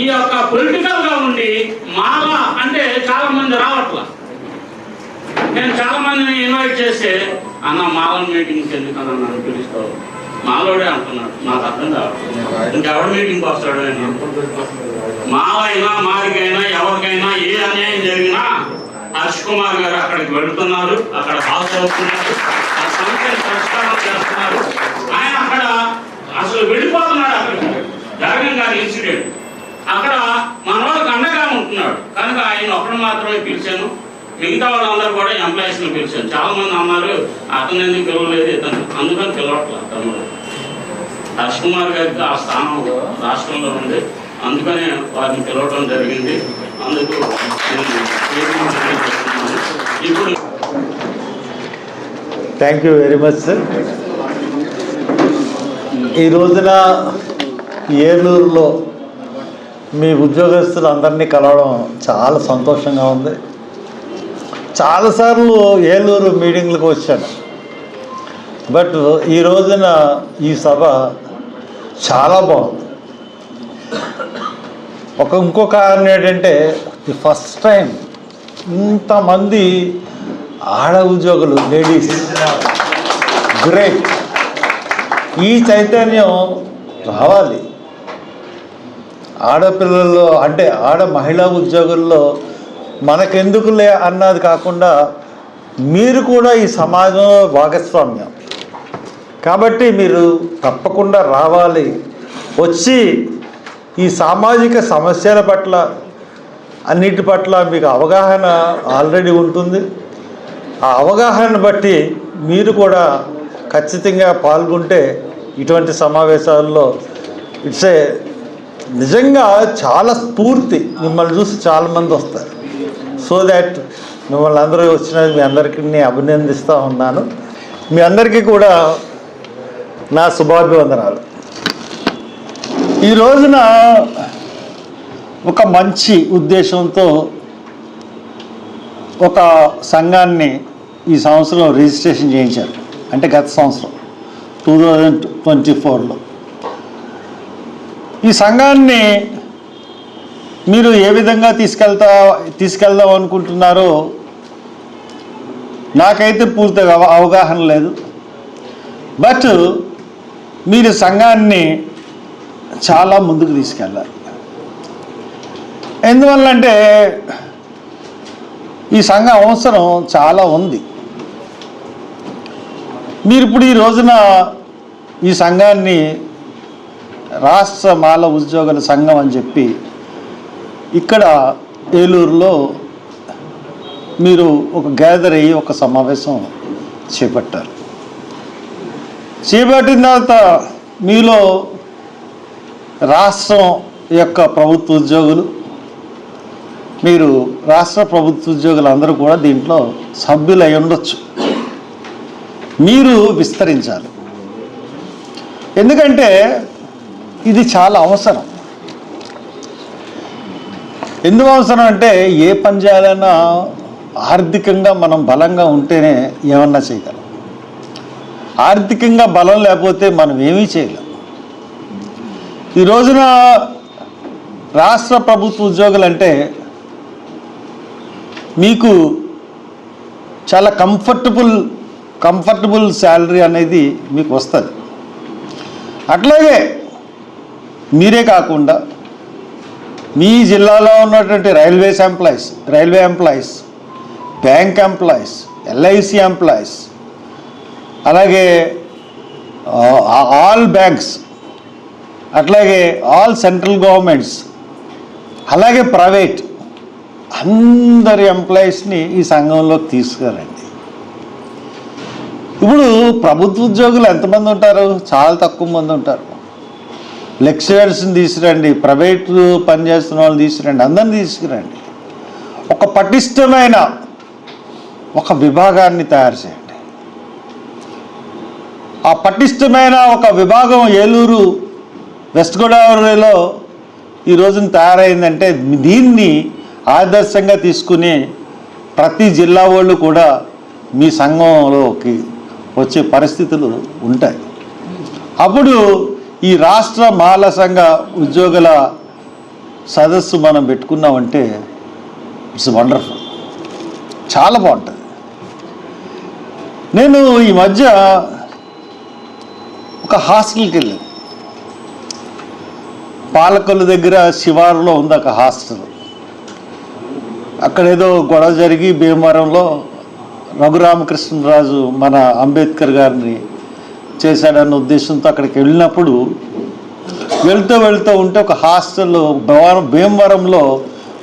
ఈ యొక్క పొలిటికల్గా ఉండి మాల అంటే చాలా మంది రావట్లా. నేను చాలా మందిని ఇన్వైట్ చేస్తే అన్న మాల మీటింగ్కి ఎందుకన్నా నన్ను పిలుస్తావు? మాలోడే అంటున్నాడు. నాకు అర్థం కావట్లేదు. ఇంకెవడు మీటింగ్కి వస్తాడు అని మాలైనా మారికైనా ఎవరికైనా ఏ అన్యాయం జరిగినా హర్ష్ కుమార్ గారు అక్కడికి వెళుతున్నారు. అక్కడ హాస్ అవుతున్నారు. ఆ సమస్యను పరిష్కారం చేస్తున్నారు. ఆయన అక్కడ అసలు వెళ్ళిపోతున్నాడు అక్కడికి జగన్ గారి ఇన్సిడెంట్ అక్కడ మనవాడు వాళ్ళకి అండగా ఉంటున్నాడు. కనుక ఆయన ఒక్కడు మాత్రమే పిలిచాను. మిగతా వాళ్ళందరూ కూడా ఎంప్లాయీస్ని పిలిచాను. చాలా మంది అన్నారు అతను ఎందుకు పిలవలేదు? ఇతను అందుకని పిలవట్లేదు తమ్ముడు. హర్ష్ కుమార్ గారికి ఆ స్థానం రాష్ట్రంలో ఉంది. అందుకనే వారిని పిలవడం జరిగింది. అందుకు నేను ఇప్పుడు thank you very much sir ఈ రోజున ఏలూరులో మీ ఉద్యోగస్తులు అందరినీ కలవడం చాలా సంతోషంగా ఉంది. చాలాసార్లు ఏలూరు మీటింగ్లకు వచ్చాను. బట్ ఈ రోజున ఈ సభ చాలా బాగుంది. ఒక ఇంకో కారణం ఏంటంటే ది ఫస్ట్ టైం ఇంతమంది ఆడ ఉద్యోగులు లేడీస్. గ్రేట్ ఈ చైతన్యం రావాలి. ఆడపిల్లల్లో అంటే ఆడ మహిళా ఉద్యోగుల్లో మనకెందుకులే అన్నది కాకుండా మీరు కూడా ఈ సమాజంలో భాగస్వామ్యం. కాబట్టి మీరు తప్పకుండా రావాలి. వచ్చి ఈ సామాజిక సమస్యల పట్ల అన్నిటి పట్ల మీకు అవగాహన ఆల్రెడీ ఉంటుంది. ఆ అవగాహన బట్టి మీరు కూడా ఖచ్చితంగా పాల్గొంటే ఇటువంటి సమావేశాల్లో ఇట్స్ ఏ నిజంగా చాలా స్ఫూర్తి మిమ్మల్ని చూసి చాలామంది వస్తారు. సో దాట్ మిమ్మల్ని అందరూ వచ్చిన మీ అందరికీ నేను అభినందిస్తూ ఉన్నాను. మీ అందరికీ కూడా నా శుభాభివందనాలు. ఈ రోజున ఒక మంచి ఉద్దేశంతో ఒక సంఘాన్ని ఈ సంవత్సరం రిజిస్ట్రేషన్ చేయించారు. అంటే గత సంవత్సరం టూ థౌజండ్ ట్వంటీ ఫోర్లో ఈ సంఘాన్ని మీరు ఏ విధంగా తీసుకెళ్తా తీసుకెళ్దాం అనుకుంటున్నారో నాకైతే పూర్తిగా అవగాహన లేదు. బట్ మీరు సంఘాన్ని చాలా ముందుకు తీసుకెళ్ళాలి. ఎందువల్లంటే ఈ సంఘం అవసరం చాలా ఉంది. మీరు ఇప్పుడు ఈ రోజున ఈ సంఘాన్ని రాష్ట్ర మాల ఉద్యోగుల సంఘం అని చెప్పి ఇక్కడ ఏలూరులో మీరు ఒక గ్యాదర్ అయ్యి ఒక సమావేశం చేపట్టారు. చేపట్టిన తర్వాత మీలో రాష్ట్రం యొక్క ప్రభుత్వ ఉద్యోగులు మీరు రాష్ట్ర ప్రభుత్వ ఉద్యోగులు అందరూ కూడా దీంట్లో సభ్యులు అయి ఉండొచ్చు. మీరు విస్తరించాలి. ఎందుకంటే ఇది చాలా అవసరం. ఎందుకు అవసరం అంటే ఏ పని చేయాలన్నా ఆర్థికంగా మనం బలంగా ఉంటేనే ఏమన్నా చేయగలం. ఆర్థికంగా బలం లేకపోతే మనం ఏమీ చేయలేం. ఈ రోజున రాష్ట్ర ప్రభుత్వ ఉద్యోగులు అంటే మీకు చాలా కంఫర్టబుల్ కంఫర్టబుల్ శాలరీ అనేది మీకు వస్తుంది. అట్లాగే మీరే కాకుండా మీ జిల్లాలో ఉన్నటువంటి railways employees railway employees bank employees LIC employees అలాగే ఆల్ బ్యాంక్స్ అట్లాగే ఆల్ సెంట్రల్ గవర్నమెంట్స్ అలాగే ప్రైవేట్ అందరి ఎంప్లాయీస్ని ఈ సంఘంలోకి తీసుకురండి. ఇప్పుడు ప్రభుత్వ ఉద్యోగులు ఎంతమంది ఉంటారు? చాలా తక్కువ మంది ఉంటారు. లెక్చరర్స్ని తీసుకురండి ప్రైవేట్ పనిచేస్తున్న వాళ్ళని తీసుకురండి అందరిని తీసుకురండి. ఒక పటిష్టమైన ఒక విభాగాన్ని తయారు చేయండి. ఆ పటిష్టమైన ఒక విభాగం ఏలూరు వెస్ట్ గోదావరిలో ఈ రోజున తయారైందంటే దీన్ని ఆదర్శంగా తీసుకుని ప్రతి జిల్లా వాళ్ళు కూడా మీ సంఘంలోకి వచ్చే పరిస్థితులు ఉంటాయి. అప్పుడు ఈ రాష్ట్ర మాల సంఘ ఉద్యోగుల సదస్సు మనం పెట్టుకున్నామంటే ఇట్స్ వండర్ఫుల్ చాలా బాగుంటుంది. నేను ఈ మధ్య ఒక హాస్టల్కి వెళ్ళాను. పాలకొల్లు దగ్గర శివారులో ఉంది ఒక హాస్టల్. అక్కడ ఏదో గొడవ జరిగి భీమవరంలో రఘురామకృష్ణరాజు మన అంబేద్కర్ గారిని చేశాడన్న ఉద్దేశంతో అక్కడికి వెళ్ళినప్పుడు వెళ్తూ వెళ్తూ ఉంటే ఒక హాస్టల్లో భీమవరం భీమవరంలో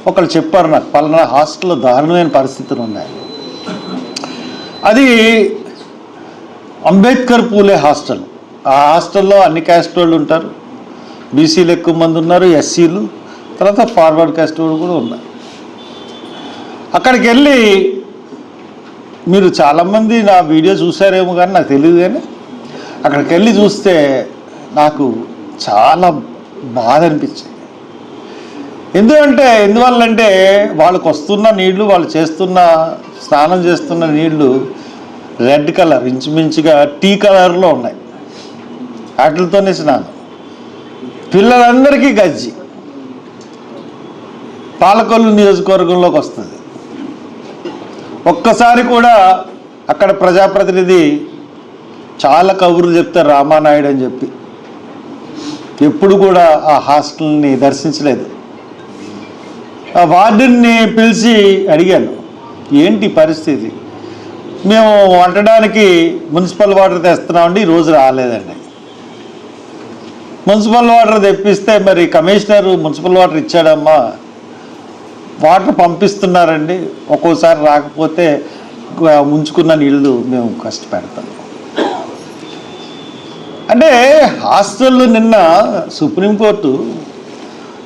ఒకళ్ళు చెప్పారు నాకు పలానా హాస్టల్లో దారుణమైన పరిస్థితులు ఉన్నాయి. అది అంబేద్కర్ పూలే హాస్టల్. ఆ హాస్టల్లో అన్ని క్యాస్ట్ వాళ్ళు ఉంటారు. బీసీలు ఎక్కువ మంది ఉన్నారు ఎస్సీలు. తర్వాత ఫార్వర్డ్ క్యాస్ట్ వాళ్ళు కూడా ఉన్నారు. అక్కడికి వెళ్ళి మీరు చాలామంది నా వీడియో చూసారేమో కానీ నాకు తెలియదు కానీ అక్కడికి వెళ్ళి చూస్తే నాకు చాలా బాధ అనిపించింది. ఎందుకంటే ఎందువల్లంటే వాళ్ళకు వస్తున్న నీళ్ళు వాళ్ళు చేస్తున్న స్నానం చేస్తున్న నీళ్ళు రెడ్ కలర్ ఇంచుమించుగా టీ కలర్లో ఉన్నాయి. వాటితోనే స్నానం. పిల్లలందరికీ గజ్జి. పాలకొల్లు నియోజకవర్గంలోకి వస్తుంది. ఒక్కసారి కూడా అక్కడ ప్రజాప్రతినిధి చాలా కబుర్లు చెప్తారు రామానాయుడు అని చెప్పి. ఎప్పుడు కూడా ఆ హాస్టల్ని దర్శించలేదు. ఆ వార్డెన్ని పిలిచి అడిగాను ఏంటి పరిస్థితి? మేము వండడానికి మున్సిపల్ వాటర్ తెస్తున్నామండి ఈరోజు రోజు రాలేదండి. మున్సిపల్ వాటర్ తెప్పిస్తే మరి కమిషనర్ మున్సిపల్ వాటర్ ఇచ్చాడమ్మా. వాటర్ పంపిస్తున్నారండి. ఒక్కోసారి రాకపోతే ఉంచుకున్న ముంచుకున్న నీళ్ళు మేము కష్టపెడతాము అంటే హాస్టల్ నిన్న సుప్రీంకోర్టు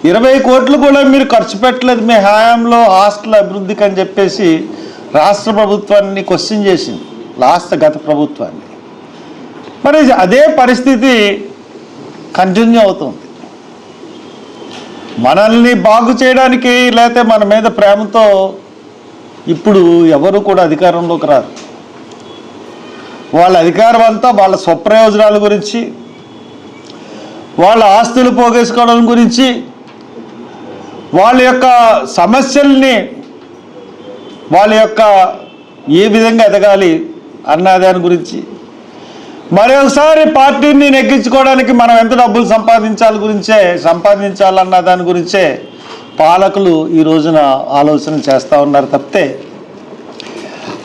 ఇరవై కోట్లు కూడా మీరు ఖర్చు పెట్టలేదు మీ హయాంలో హాస్టల్ అభివృద్ధికి అని చెప్పేసి రాష్ట్ర ప్రభుత్వాన్ని క్వశ్చన్ చేసింది. లాస్ట్ గత ప్రభుత్వాన్ని. మరి అదే పరిస్థితి కంటిన్యూ అవుతుంది. మనల్ని బాగు చేయడానికి లేకపోతే మన మీద ప్రేమతో ఇప్పుడు ఎవరు కూడా అధికారంలోకి రారు. వాళ్ళ అధికారం అంతా వాళ్ళ స్వప్రయోజనాల గురించి వాళ్ళ ఆస్తులు పోగేసుకోవడం గురించి వాళ్ళ యొక్క సమస్యల్ని వాళ్ళ యొక్క ఏ విధంగా ఎదగాలి అన్న దాని గురించి. మరొకసారి పార్టీని నెగ్గించుకోవడానికి మనం ఎంత డబ్బులు సంపాదించాలి గురించే సంపాదించాలన్న దాని గురించే పాలకులు ఈ రోజున ఆలోచన చేస్తూ ఉన్నారు తప్పితే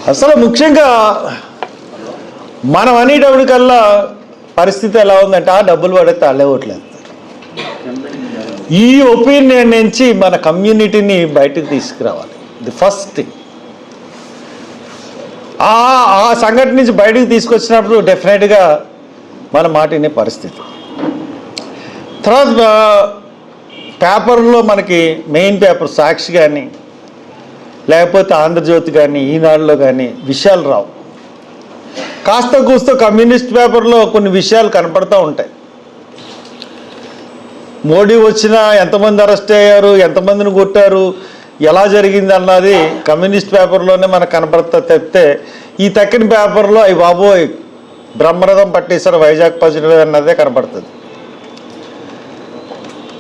అసలు ముఖ్యంగా మనం అనేటప్పటికల్లా పరిస్థితి ఎలా ఉందంటే ఆ డబ్బులు పడితే అల్లే ఓట్లేదు ఈ ఒపీనియన్ నుంచి మన కమ్యూనిటీని బయటకు తీసుకురావాలి. The first thing. ఆ ఆ సంఘటన నుంచి బయటకు తీసుకొచ్చినప్పుడు డెఫినెట్గా మన మాట పరిస్థితి. తర్వాత పేపర్లో మనకి మెయిన్ పేపర్ సాక్షి కానీ లేకపోతే ఆంధ్రజ్యోతి కానీ ఈనాడులో కానీ విషయాలు రావు. కాస్త కూస్త కమ్యూనిస్ట్ పేపర్లో కొన్ని విషయాలు కనపడుతూ ఉంటాయి. మోడీ వచ్చినా ఎంతమంది అరెస్ట్ అయ్యారు ఎంతమందిని కొట్టారు ఎలా జరిగింది అన్నది కమ్యూనిస్ట్ పేపర్లోనే మనకు కనపడతా తప్పితే ఈ తక్కిన పేపర్లో అవి బాబోయ్ బ్రహ్మరథం పట్టేశారు వైజాగ్ పసిడి అన్నదే కనపడుతుంది.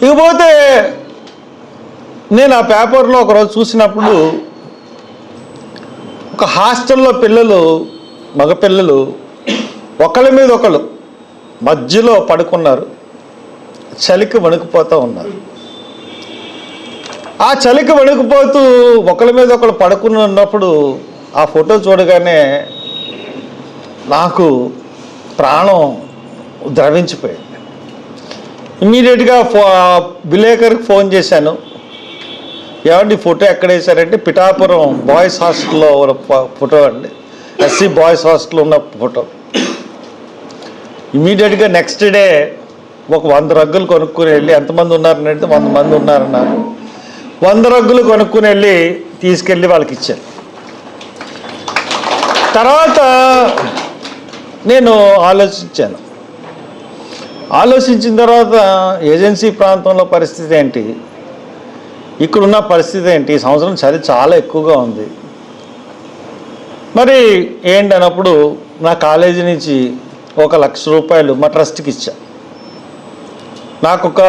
ఇకపోతే నేను ఆ పేపర్లో ఒకరోజు చూసినప్పుడు ఒక హాస్టల్లో పిల్లలు మగపిల్లలు ఒకళ్ళ మీద ఒకళ్ళు మధ్యలో పడుకున్నారు చలికి వణుకుపోతూ ఉన్నారు. ఆ చలికి వణుకుపోతూ ఒకళ్ళ మీద ఒకళ్ళు పడుకుని ఉన్నప్పుడు ఆ ఫోటో చూడగానే నాకు ప్రాణం ద్రవించిపోయింది. ఇమీడియట్గా ఫో విలేకరికి ఫోన్ చేశాను. ఏమండి ఫోటో ఎక్కడ వేశారంటే పిఠాపురం బాయ్స్ హాస్టల్లో ఉన్న ఫోటో అండి. ఎస్సీ బాయ్స్ హాస్టల్ ఉన్న ఫోటో. ఇమీడియట్గా నెక్స్ట్ డే ఒక వంద రగ్గులు కొనుక్కుని వెళ్ళి ఎంతమంది ఉన్నారని అంటే వంద మంది ఉన్నారన్నారు. వంద రగ్గులు కొనుక్కుని వెళ్ళి తీసుకెళ్ళి వాళ్ళకి ఇచ్చాను తర్వాత నేను ఆలోచించాను. ఆలోచించిన తర్వాత ఏజెన్సీ ప్రాంతంలో పరిస్థితి ఏంటి? ఇక్కడున్న పరిస్థితి ఏంటి? ఈ సంవత్సరం చలి చాలా ఎక్కువగా ఉంది. మరి ఏంటి అన్నప్పుడు నా కాలేజీ నుంచి ఒక లక్ష రూపాయలు మా ట్రస్ట్కి ఇచ్చా. నాకు ఒక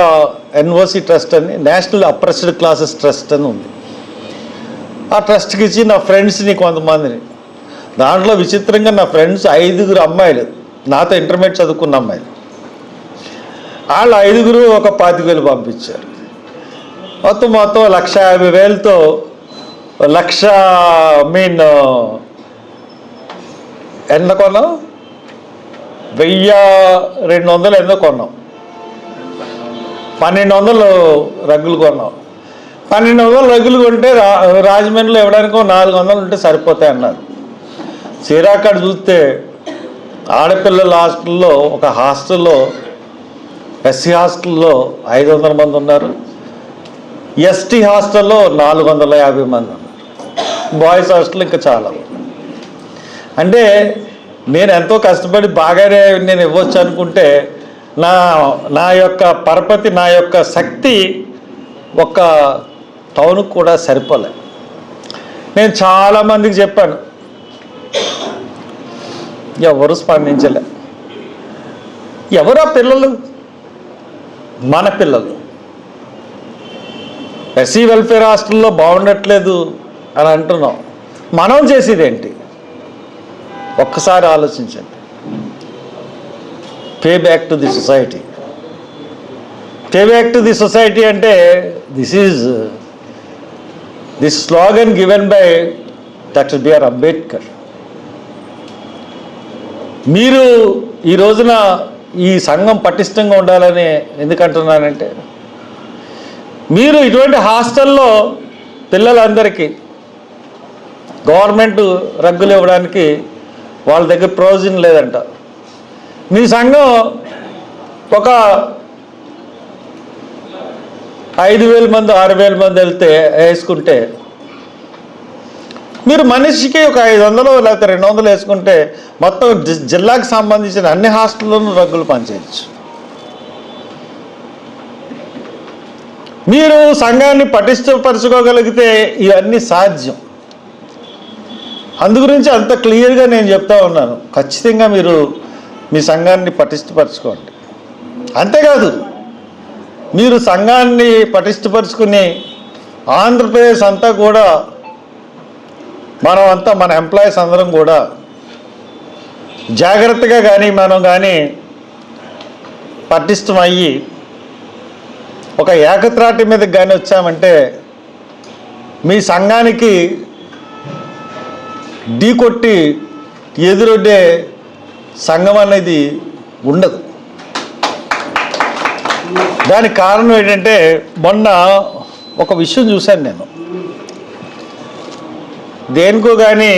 ఎన్ఓసి ట్రస్ట్ అని నేషనల్ అప్రెస్డ్ క్లాసెస్ ట్రస్ట్ అని ఉంది. ఆ ట్రస్ట్కి ఇచ్చి నా ఫ్రెండ్స్ని కొంతమందిని. దాంట్లో విచిత్రంగా నా ఫ్రెండ్స్ ఐదుగురు అమ్మాయిలు నాతో ఇంటర్మీడియట్ చదువుకున్న అమ్మాయిలు. వాళ్ళు ఐదుగురు ఒక పాతిక వేలు పంపించారు. మొత్తం మొత్తం లక్ష యాభై వేలతో లక్ష మీన్ ఎంత కొన్నాం వెయ్యి రెండు వందలు ఎంతో కొన్నాం పన్నెండు వందలు రగ్గులు కొన్నాం పన్నెండు వందలు రగ్గులు కొంటే రా రాజమండ్రిలో ఇవ్వడానికి నాలుగు వందలు ఉంటే సరిపోతాయి అన్నారు. చీరాకాడ చూస్తే ఆడపిల్లల హాస్టల్లో ఒక హాస్టల్లో ఎస్సీ హాస్టల్లో ఐదు వందల మంది ఉన్నారు. ఎస్టీ హాస్టల్లో నాలుగు వందల యాభై మంది ఉన్నారు. బాయ్స్ హాస్టల్ ఇంకా చాలా అంటే నేను ఎంతో కష్టపడి బాగానే నేను ఇవ్వచ్చు అనుకుంటే నా నా యొక్క పరపతి నా యొక్క శక్తి ఒక టౌన్కి కూడా సరిపోలే. నేను చాలామందికి చెప్పాను ఎవరు స్పందించలే. ఎవరు పిల్లలు మన పిల్లలు. ఎస్సీ వెల్ఫేర్ హాస్టల్లో బాగుండట్లేదు అని అంటున్నాం. మనం చేసేది ఏంటి ఒక్కసారి ఆలోచించండి. Pay back to the society pay back to the society అంటే this is this slogan given by doctor BR Ambedkar మీరు ఈ రోజున ఈ సంఘం పటిష్టంగా ఉండాలని ఎందుకంటున్నానంటే మీరు ఇటువంటి హాస్టల్లో పిల్లలందరికీ గవర్నమెంట్ రగ్గులు ఇవ్వడానికి వాళ్ళ దగ్గర ప్రయోజనం లేదంట. మీ సంఘం ఒక ఐదు వేల మంది ఆరు వేల మంది వెళ్తే వేసుకుంటే మీరు మనిషికి ఒక ఐదు వందలు లేకపోతే రెండు వందలు వేసుకుంటే మొత్తం జి- జిల్లాకు సంబంధించిన అన్ని హాస్టల్లోనూ రగ్గులు పనిచేయచ్చు. మీరు సంఘాన్ని పటిష్టపరచుకోగలిగితే ఇవన్నీ సాధ్యం. అందు గురించి అంత క్లియర్గా నేను చెప్తా ఉన్నాను. ఖచ్చితంగా మీరు మీ సంఘాన్ని పటిష్టపరచుకోండి. అంతేకాదు మీరు సంఘాన్ని పటిష్టపరుచుకుని ఆంధ్రప్రదేశ్ అంతా కూడా మనం అంతా మన ఎంప్లాయీస్ అందరం కూడా జాగ్రత్తగా కానీ మనం కానీ పటిష్టమయ్యి ఒక ఏకత్రాటి మీదకి కానీ వచ్చామంటే మీ సంఘానికి ఢీ కొట్టి ఎదురొడ్డే సంఘం అనేది ఉండదు. దానికి కారణం ఏంటంటే మొన్న ఒక విషయం చూశాను నేను. దేనికో కానీ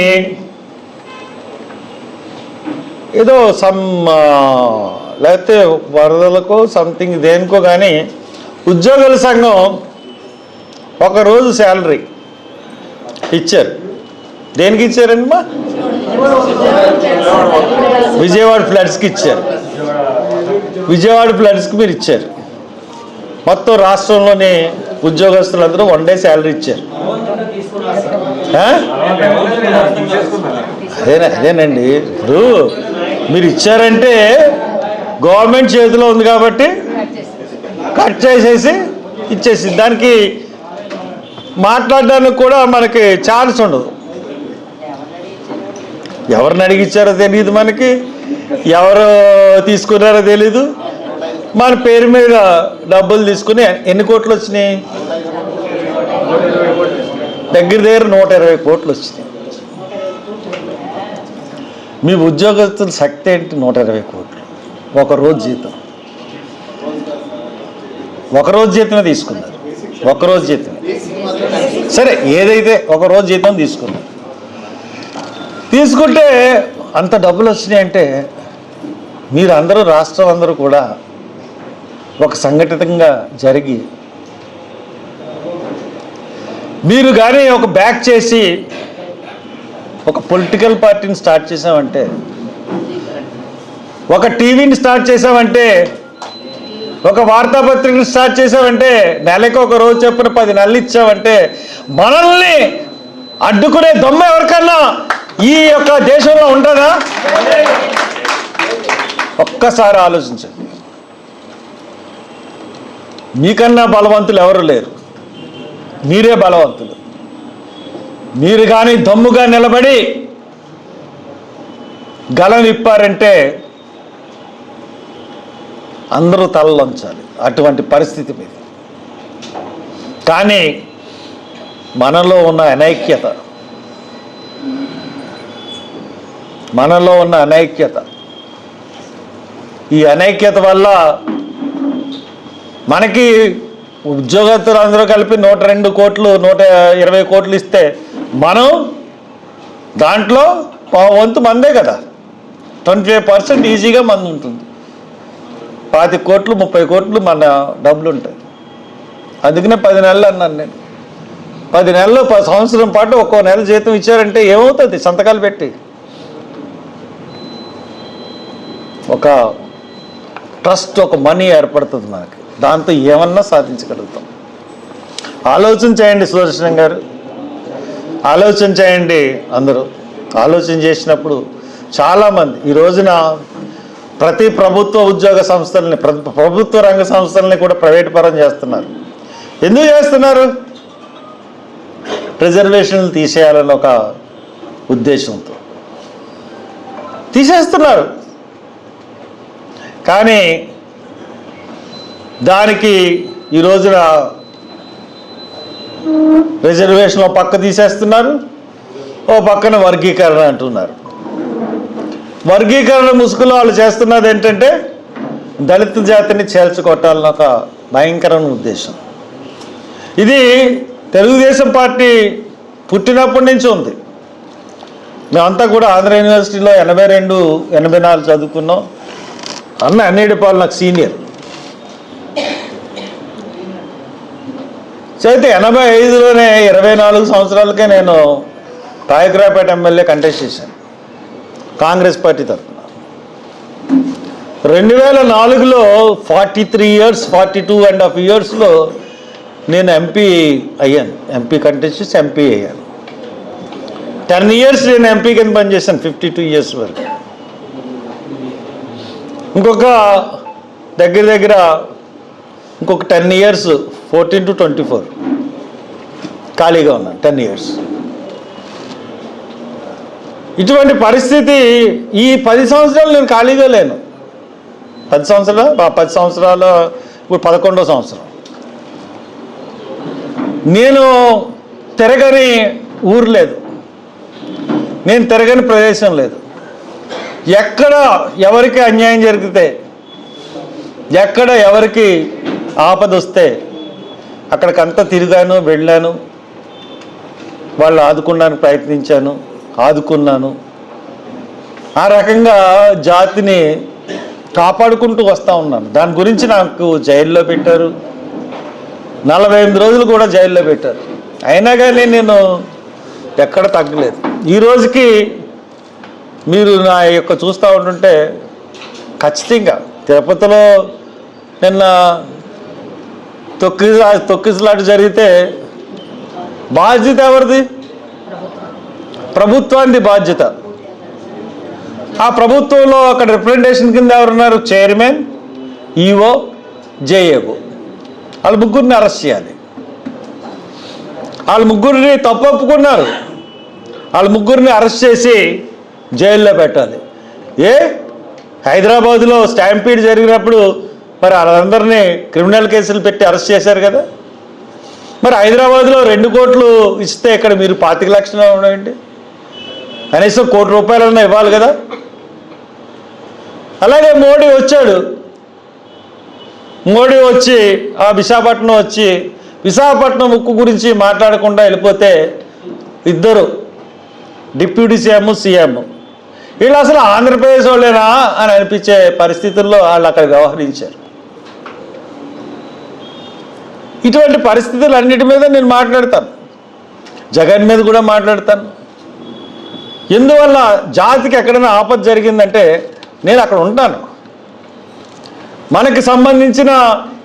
ఏదో సమ్ లేకపోతే వరదలకో సంథింగ్ దేనికో కానీ ఉద్యోగుల సంఘం ఒకరోజు శాలరీ ఇచ్చారు. దేనికి ఇచ్చారండి మా విజయవాడ ఫ్లడ్స్కి ఇచ్చారు. విజయవాడ ఫ్లడ్స్కి మీరు ఇచ్చారు. మొత్తం రాష్ట్రంలోని ఉద్యోగస్తులందరూ వన్ డే శాలరీ ఇచ్చారు. అదేనా? అదేనండి. ఇప్పుడు మీరు ఇచ్చారంటే గవర్నమెంట్ చేతిలో ఉంది కాబట్టి కట్ చేసేసి ఇచ్చేసి దానికి మాట్లాడడానికి కూడా మనకి ఛాన్స్ ఉండదు. ఎవరిని అడిగిచ్చారో తెలియదు మనకి. ఎవరు తీసుకున్నారో తెలీదు. మన పేరు మీద డబ్బులు తీసుకుని ఎన్ని కోట్లు వచ్చినాయి? దగ్గర దగ్గర నూట ఇరవై కోట్లు వచ్చినాయి. మీ ఉద్యోగస్తుల శక్తి ఏంటి? నూట ఇరవై కోట్లు. ఒక రోజు జీతం. ఒక రోజు జీతమే తీసుకున్నారు. ఒక రోజు జీతం సరే ఏదైతే ఒకరోజు జీతం తీసుకున్నారు. తీసుకుంటే అంత డబ్బులు వచ్చినాయి అంటే మీరు అందరూ రాష్ట్రం అందరూ కూడా ఒక సంఘటితంగా జరిగి మీరు కానీ ఒక బ్యాక్ చేసి ఒక పొలిటికల్ పార్టీని స్టార్ట్ చేసామంటే ఒక టీవీని స్టార్ట్ చేసామంటే ఒక వార్తాపత్రికను స్టార్ట్ చేసామంటే నెలకు ఒక రోజు చెప్పిన పది నెలలు ఇచ్చామంటే మనల్ని అడ్డుకునే దొమ్మ ఎవరికన్నా ఈ యొక్క దేశంలో ఉంటుందా ఒక్కసారి ఆలోచించండి. మీకన్నా బలవంతులు ఎవరు లేరు? మీరే బలవంతులు. మీరు కానీ దమ్ముగా నిలబడి గలం విప్పారంటే అందరూ తలలోంచాలి. అటువంటి పరిస్థితి మీద. కానీ మనలో ఉన్న అనైక్యత మనలో ఉన్న అనైక్యత. ఈ అనైక్యత వల్ల మనకి ఉద్యోగస్తులు అందరూ కలిపి నూట రెండు కోట్లు నూట ఇరవై కోట్లు ఇస్తే మనం దాంట్లో వంతు మందే కదా. ట్వంటీ ఫైవ్ పర్సెంట్ ఈజీగా మంది ఉంటుంది. పాతి కోట్లు ముప్పై కోట్లు మన డబ్బులు ఉంటాయి. అందుకనే పది నెలలు అన్నాను నేను. పది నెలలు పది సంవత్సరం పాటు ఒక్కో నెల జీతం ఇచ్చారంటే ఏమవుతుంది? సంతకాలు పెట్టి. ఒక ట్రస్ట్ ఒక మనీ ఏర్పడుతుంది మనకి. దాంతో ఏమన్నా సాధించగలుగుతాం. ఆలోచన చేయండి సుదర్శనం గారు. ఆలోచన చేయండి అందరూ. ఆలోచన చేసినప్పుడు చాలామంది ఈ రోజున ప్రతి ప్రభుత్వ ఉద్యోగ సంస్థల్ని ప్రభుత్వ రంగ సంస్థల్ని కూడా ప్రైవేట్ పరం చేస్తున్నారు. ఎందుకు చేస్తున్నారు? రిజర్వేషన్లు తీసేయాలని ఒక ఉద్దేశంతో. తీసేస్తున్నారు. కానీ దానికి ఈ రోజున రిజర్వేషన్ ఓ పక్క తీసేస్తున్నారు ఓ పక్కన వర్గీకరణ అంటున్నారు. వర్గీకరణ ముసుగులో వాళ్ళు చేస్తున్నది ఏంటంటే దళిత జాతిని చేల్చుకొట్టాలని ఒక భయంకరమైన ఉద్దేశం. ఇది తెలుగుదేశం పార్టీ పుట్టినప్పటి నుంచి ఉంది. మేమంతా కూడా ఆంధ్ర యూనివర్సిటీలో ఎనభై రెండు ఎనభై నాలుగు చదువుకున్నాం. అన్న అన్నిటిపాలు నాకు సీనియర్. అయితే ఎనభై ఐదులోనే ఇరవై నాలుగు సంవత్సరాలకే నేను రాయకరాపేట ఎమ్మెల్యే కంటెస్ట్ చేశాను కాంగ్రెస్ పార్టీ తరఫున. రెండు వేల నాలుగులో forty three years forty two and half ఇయర్స్లో నేను ఎంపీ అయ్యాను ఎంపీ కంటెస్ట్ చేసి ఎంపీ అయ్యాను. టెన్ ఇయర్స్ నేను ఎంపీ కింద పనిచేశాను ఫిఫ్టీ టూ ఇయర్స్ వరకు. ఇంకొక దగ్గర దగ్గర ఇంకొక ten years fourteen to twenty four ఖాళీగా ఉన్నాను టెన్ ఇయర్స్ ఇటువంటి పరిస్థితి ఈ పది సంవత్సరాలు నేను ఖాళీగా లేను. పది సంవత్సరాలు పది సంవత్సరాలు ఇప్పుడు పదకొండో సంవత్సరం. నేను తిరగని ఊరు లేదు. నేను తిరగని ప్రదేశం లేదు. ఎక్కడ ఎవరికి అన్యాయం జరిగితే ఎక్కడ ఎవరికి ఆపద వస్తే అక్కడికంతా తిరిగాను వెళ్ళాను వాళ్ళు ఆదుకోవడానికి ప్రయత్నించాను ఆదుకున్నాను. ఆ రకంగా జాతిని కాపాడుకుంటూ వస్తూ ఉన్నాను. దాని గురించి నాకు జైల్లో పెట్టారు. నలభై ఎనిమిది రోజులు కూడా జైల్లో పెట్టారు. అయినా కానీ నేను ఎక్కడ తగ్గలేదు. ఈ రోజుకి మీరు నా యొక్క చూస్తూ ఉంటుంటే ఖచ్చితంగా తిరుపతిలో నిన్న తొక్కి తొక్కిసలాట జరిగితే బాధ్యత ఎవరిది? ప్రభుత్వానికి బాధ్యత. ఆ ప్రభుత్వంలో అక్కడ రిప్రజెంటేషన్ కింద ఎవరున్నారు? Chairman EO JAO. వాళ్ళ ముగ్గురిని అరెస్ట్ చేయాలి. వాళ్ళ ముగ్గురిని తప్పు ఒప్పుకున్నారు. వాళ్ళ ముగ్గురిని అరెస్ట్ చేసి జైల్లో పెట్టాలి. ఏ? హైదరాబాదులో స్టాంపీడ్ జరిగినప్పుడు మరి వాళ్ళందరినీ క్రిమినల్ కేసులు పెట్టి అరెస్ట్ చేశారు కదా. మరి హైదరాబాద్లో రెండు కోట్లు ఇస్తే ఇక్కడ మీరు పాతిక లక్షలు ఉన్నాయండి కనీసం కోటి రూపాయలన్నా ఇవ్వాలి కదా. అలాగే మోడీ వచ్చాడు. మోడీ వచ్చి ఆ విశాఖపట్నం వచ్చి విశాఖపట్నం ఉక్కు గురించి మాట్లాడకుండా వెళ్ళిపోతే ఇద్దరు డిప్యూటీ సీఎం సీఎం. వీళ్ళు అసలు ఆంధ్రప్రదేశ్ వాళ్ళేనా అని అనిపించే పరిస్థితుల్లో వాళ్ళు అక్కడ వ్యవహరించారు. ఇటువంటి పరిస్థితులు అన్నిటి మీద నేను మాట్లాడతాను. జగన్ మీద కూడా మాట్లాడతాను. ఎందువల్ల జాతికి ఎక్కడైనా ఆపద జరిగిందంటే నేను అక్కడ ఉంటాను. మనకి సంబంధించిన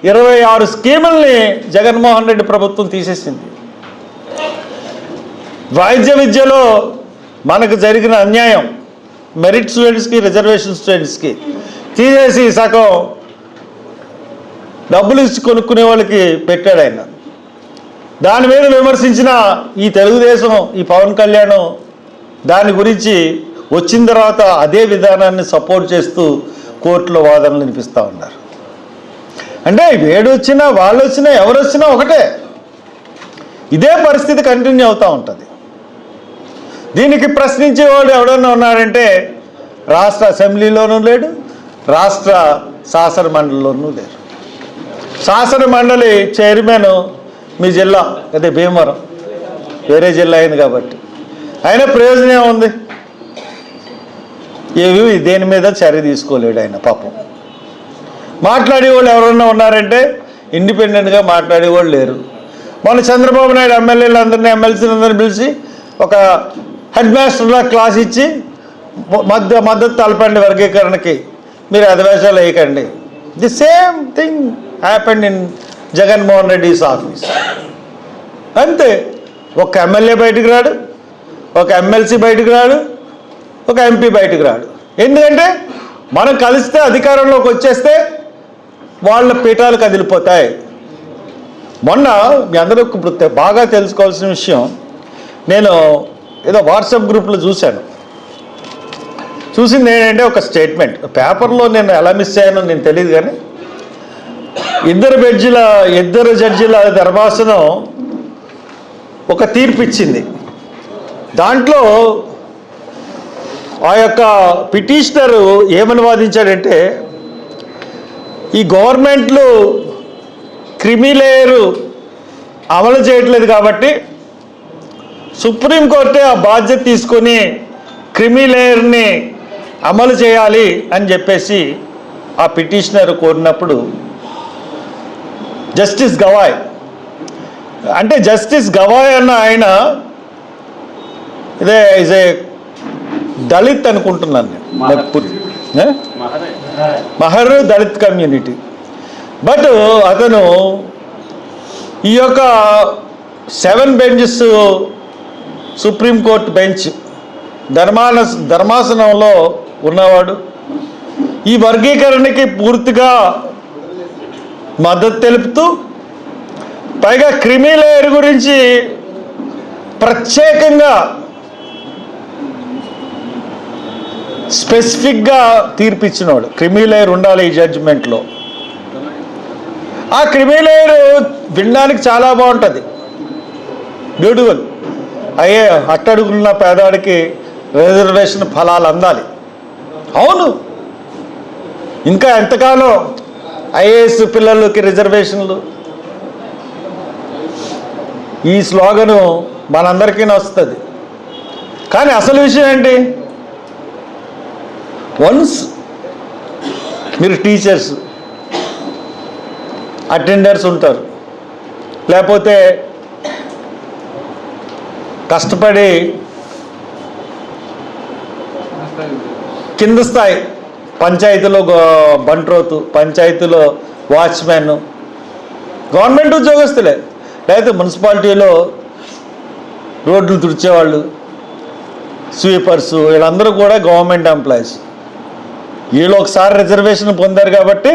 ఇరవై ఆరు స్కీముల్ని జగన్మోహన్ రెడ్డి ప్రభుత్వం తీసేసింది. వైద్య విద్యలో మనకు జరిగిన అన్యాయం మెరిట్ స్టూడెంట్స్కి రిజర్వేషన్ స్టూడెంట్స్కి తీసేసి సగం డబ్బులు ఇచ్చి కొనుక్కునే వాళ్ళకి పెట్టాడు ఆయన. దాని మీద విమర్శించిన ఈ తెలుగుదేశం ఈ పవన్ కళ్యాణ్ దాని గురించి వచ్చిన తర్వాత అదే విధానాన్ని సపోర్ట్ చేస్తూ కోర్టులో వాదనలు వినిపిస్తూ ఉన్నారు. అంటే వేడు వచ్చినా వాళ్ళు వచ్చినా ఎవరు వచ్చినా ఒకటే. ఇదే పరిస్థితి కంటిన్యూ అవుతూ ఉంటుంది. దీనికి ప్రశ్నించేవాడు ఎవడన్నా ఉన్నాడంటే రాష్ట్ర అసెంబ్లీలోనూ లేడు రాష్ట్ర శాసన మండలిలోనూ లేరు. శాసన మండలి చైర్మన్ మీ జిల్లా అదే భీమవరం వేరే జిల్లా అయింది కాబట్టి. అయినా ప్రయోజనం ఏముంది? ఏవి దేని మీద చర్య తీసుకోలేడు ఆయన పాపం. మాట్లాడే వాళ్ళు ఎవరన్నా ఉన్నారంటే ఇండిపెండెంట్గా మాట్లాడేవాళ్ళు లేరు. మన చంద్రబాబు నాయుడు ఎమ్మెల్యేలు అందరినీ ఎమ్మెల్సీలందరినీ పిలిచి ఒక హెడ్ మాస్టర్లా క్లాస్ ఇచ్చి మధ్య మద్దతు తలపండి వర్గీకరణకి. మీరు అధివేశాలు వేయకండి. The same thing happened in Jaganmohan Reddy's office. అంతే. ఒక ఎమ్మెల్యే బయటకు రాడు ఒక ఎమ్మెల్సీ బయటకు రాడు ఒక ఎంపీ బయటకు రాడు. ఎందుకంటే మనం కలిస్తే అధికారంలోకి వచ్చేస్తే వాళ్ళ పీఠాలు కదిలిపోతాయి. మొన్న మీ అందరూ ఇప్పుడు బాగా తెలుసుకోవాల్సిన విషయం నేను ఏదో వాట్సాప్ గ్రూప్లో చూశాను. చూసింది ఏంటంటే ఒక స్టేట్మెంట్. పేపర్లో నేను ఎలా మిస్ అయ్యానో నేను తెలియదు కానీ ఇద్దరు బెడ్జీల ఇద్దరు జడ్జిల ధర్మాసనం ఒక తీర్పు ఇచ్చింది. దాంట్లో ఆ యొక్క పిటిషనరు ఏమని వాదించాడంటే ఈ గవర్నమెంట్లు క్రిమిలేయరు అమలు చేయట్లేదు కాబట్టి సుప్రీంకోర్టే ఆ బాధ్యత తీసుకొని క్రిమిలేయర్ని అమలు చేయాలి అని చెప్పేసి ఆ పిటిషనర్ కోరినప్పుడు జస్టిస్ గవాయ్ అంటే జస్టిస్ గవాయ్ అన్న ఆయన ఇదే ఇజ్ ఏ దళిత్ అనుకుంటున్నాను నేను? మహర్ దళిత్ కమ్యూనిటీ. బట్ అతను ఈ యొక్క seven benches supreme court bench Dharmana ధర్మాసనంలో ఉన్నవాడు. ఈ వర్గీకరణకి పూర్తిగా మద్దతు తెలుపుతూ పైగా క్రిమిలేయర్ గురించి ప్రత్యేకంగా స్పెసిఫిక్గా తీర్పిచ్చినవాడు క్రిమిలేయర్ ఉండాలి ఈ జడ్జిమెంట్లో. ఆ క్రిమిలేయర్ వినడానికి చాలా బాగుంటుంది. బ్యూటిఫుల్. అయ్యే అట్టడుగున్న పేదాడికి రిజర్వేషన్ ఫలాలు అందాలి. అవును. ఇంకా ఎంతకాలం ఐఏఎస్ పిల్లలకి రిజర్వేషన్లు? ఈ స్లోగను మనందరికీ వస్తుంది కానీ అసలు విషయం ఏంటి? వన్స్ మీరు టీచర్స్ అటెండర్స్ ఉంటారు. లేకపోతే కష్టపడి కింద స్థాయి పంచాయతీలో బంట్రోతు పంచాయతీలో వాచ్మెన్ గవర్నమెంట్ ఉద్యోగస్తులే. లేకపోతే మున్సిపాలిటీలో రోడ్లు తుడిచేవాళ్ళు స్వీపర్స్ వీళ్ళందరూ కూడా గవర్నమెంట్ ఎంప్లాయీస్. వీళ్ళు ఒకసారి రిజర్వేషన్ పొందారు కాబట్టి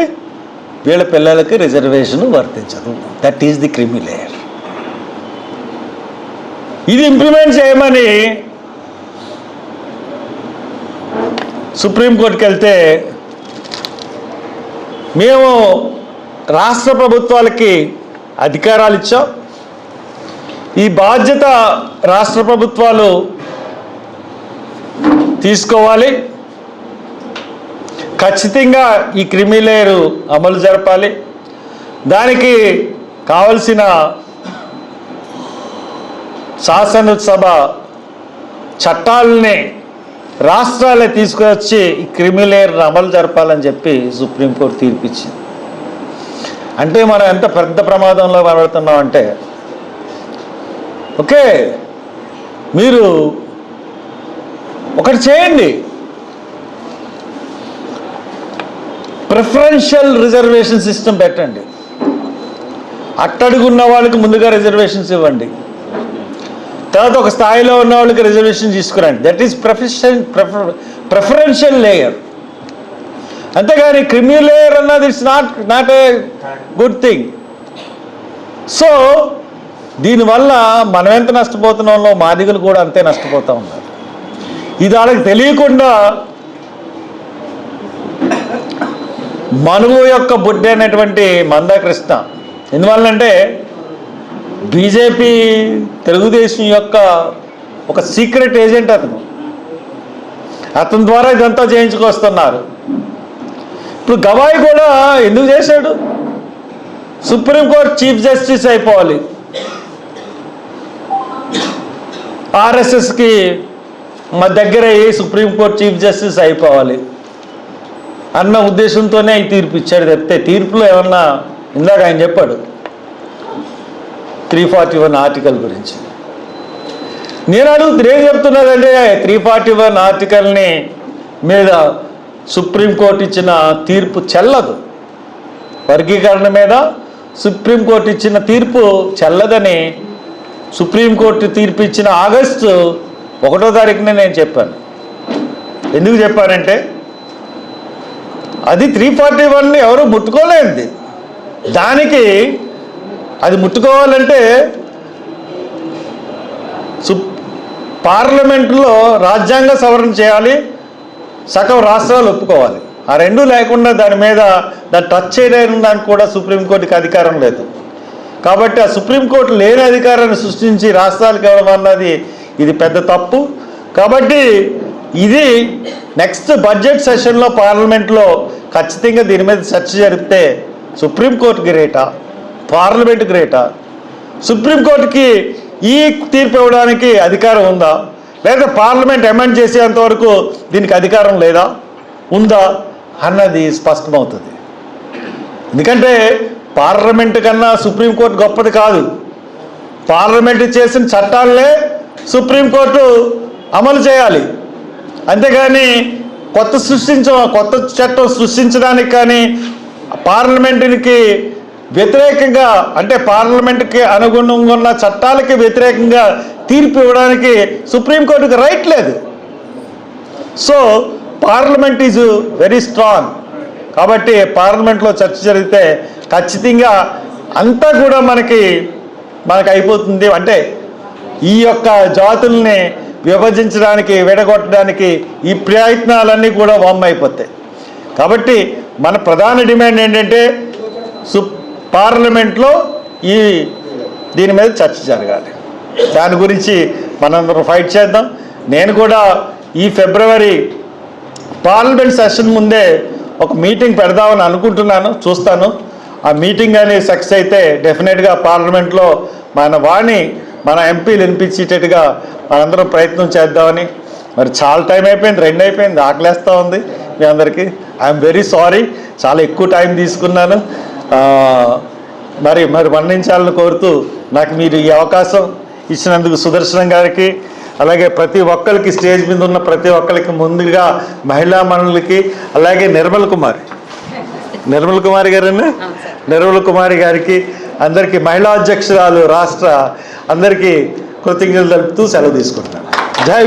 వీళ్ళ పిల్లలకి రిజర్వేషన్ వర్తించదు. That is the creamy layer ఇది ఇంప్లిమెంట్ చేయమని సుప్రీంకోర్టుకి వెళ్తే మేము రాష్ట్ర ప్రభుత్వాలకి అధికారాలు ఇచ్చాం. ఈ బాధ్యత రాష్ట్ర ప్రభుత్వాలు తీసుకోవాలి. ఖచ్చితంగా ఈ క్రిమిలేయరు అమలు జరపాలి. దానికి కావలసిన శాసనసభ చట్టాలని రాష్ట్రాలే తీసుకువచ్చి ఈ అమలు జరపాలని చెప్పి సుప్రీంకోర్టు తీర్పిచ్చింది. అంటే మనం ఎంత పెద్ద ప్రమాదంలో కనబడుతున్నాం అంటే ఓకే మీరు ఒకటి చేయండి. ప్రిఫరెన్షియల్ రిజర్వేషన్ సిస్టమ్ పెట్టండి. అట్టడుగున్న వాళ్ళకి ముందుగా రిజర్వేషన్స్ ఇవ్వండి. తర్వాత ఒక స్థాయిలో ఉన్న వాళ్ళకి రిజర్వేషన్ తీసుకురండి. That is profession preferential layer అంతేగాని క్రిమిలేయర్ అన్నది it's not not a good thing so దీనివల్ల మనం ఎంత నష్టపోతున్నామో మాదిగలు కూడా అంతే నష్టపోతూ ఉన్నారు. ఇది వాళ్ళకి తెలియకుండా మనువు యొక్క బుడ్డి అనేటువంటి మందకృష్ణ. ఎందువల్లంటే బీజేపీ తెలుగుదేశం యొక్క ఒక సీక్రెట్ ఏజెంట్ అతను. అతని ద్వారా ఇదంతా చేయించుకొస్తున్నారు. ఇప్పుడు గవాయి కూడా ఎందుకు చేశాడు? సుప్రీంకోర్టు చీఫ్ జస్టిస్ అయిపోవాలి. ఆర్ఎస్ఎస్కి మా దగ్గర అయ్యి సుప్రీంకోర్టు చీఫ్ జస్టిస్ అయిపోవాలి. అన్న ఉద్దేశంతోనే ఈ తీర్పు ఇచ్చాడు. తప్పితే తీర్పులో ఏమన్నా ఇందాక ఆయన చెప్పాడు. త్రీ ఫార్టీ వన్ ఆర్టికల్ గురించి. నేను అడుగుతుంది ఏం చెప్తున్నానంటే త్రీ ఫార్టీ వన్ ఆర్టికల్ని మీద సుప్రీంకోర్టు ఇచ్చిన తీర్పు చెల్లదు. వర్గీకరణ మీద సుప్రీంకోర్టు ఇచ్చిన తీర్పు చెల్లదని సుప్రీంకోర్టు తీర్పు ఇచ్చిన ఆగస్టు ఒకటో తారీఖునే నేను చెప్పాను. ఎందుకు చెప్పానంటే అది త్రీ ఫార్టీ వన్ ఎవరు ముట్టుకోలేనిది. దానికి అది ముట్టుకోవాలంటే సు పార్లమెంటులో రాజ్యాంగ సవరణ చేయాలి సగం రాష్ట్రాలు ఒప్పుకోవాలి. ఆ రెండు లేకుండా దాని మీద దాన్ని టచ్ చేయడానికి కూడా సుప్రీంకోర్టుకి అధికారం లేదు. కాబట్టి ఆ సుప్రీంకోర్టు లేని అధికారాన్ని సృష్టించి రాష్ట్రాలకు ఇవ్వడం అన్నది ఇది పెద్ద తప్పు. కాబట్టి ఇది నెక్స్ట్ బడ్జెట్ సెషన్లో పార్లమెంట్లో ఖచ్చితంగా దీని మీద చర్చ జరిపితే సుప్రీంకోర్టు గిరేటా పార్లమెంట్ గ్రేటా? సుప్రీంకోర్టుకి ఈ తీర్పు ఇవ్వడానికి అధికారం ఉందా? లేదా పార్లమెంట్ అమెండ్ చేసేంత వరకు దీనికి అధికారం లేదా? ఉందా? అన్నది స్పష్టమవుతుంది. ఎందుకంటే పార్లమెంట్ కన్నా సుప్రీంకోర్టు గొప్పది కాదు. పార్లమెంట్ చేసిన చట్టాలనే సుప్రీంకోర్టు అమలు చేయాలి. అంతేగాని కొత్త సృష్టించ కొత్త చట్టం సృష్టించడానికి కానీ పార్లమెంటుకి వ్యతిరేకంగా అంటే పార్లమెంట్కి అనుగుణంగా ఉన్న చట్టాలకి వ్యతిరేకంగా తీర్పు ఇవ్వడానికి సుప్రీంకోర్టుకి రైట్ లేదు. So parliament is very strong. కాబట్టి పార్లమెంట్లో చర్చ జరిగితే ఖచ్చితంగా అంతా కూడా మనకి మనకి అయిపోతుంది. అంటే ఈ యొక్క జాతుల్ని విభజించడానికి విడగొట్టడానికి ఈ ప్రయత్నాలన్నీ కూడా వామ్మైపోతాయి కాబట్టి మన ప్రధాన డిమాండ్ ఏంటంటే సుప్ పార్లమెంట్లో ఈ దీని మీద చర్చ జరగాలి. దాని గురించి మనందరం ఫైట్ చేద్దాం. నేను కూడా ఈ ఫిబ్రవరి పార్లమెంట్ సెషన్ ముందే ఒక మీటింగ్ పెడదామని అనుకుంటున్నాను చూస్తాను. ఆ మీటింగ్ అనేది సక్సెస్ అయితే డెఫినెట్గా పార్లమెంట్లో మన వాణి మన ఎంపీలు వినిపించేటట్టుగా మనందరం ప్రయత్నం చేద్దామని. మరి చాలా టైం అయిపోయింది రెండు అయిపోయింది ఆకలేస్తూ ఉంది మీ అందరికీ. ఐఎమ్ వెరీ సారీ చాలా ఎక్కువ టైం తీసుకున్నాను. మరి మరి మన్నించాలని కోరుతూ నాకు మీరు ఈ అవకాశం ఇచ్చినందుకు సుదర్శనం గారికి అలాగే ప్రతి ఒక్కరికి స్టేజ్ మీద ఉన్న ప్రతి ఒక్కరికి ముందుగా మహిళా మనులకి అలాగే నిర్మల్ కుమారి. నిర్మల్ కుమారి గారని? నిర్మల్ కుమారి గారికి అందరికీ మహిళా అధ్యక్షురాలు రాష్ట్ర అందరికీ కృతజ్ఞతలు తెలుపుతూ సెలవు తీసుకుంటున్నాను. జై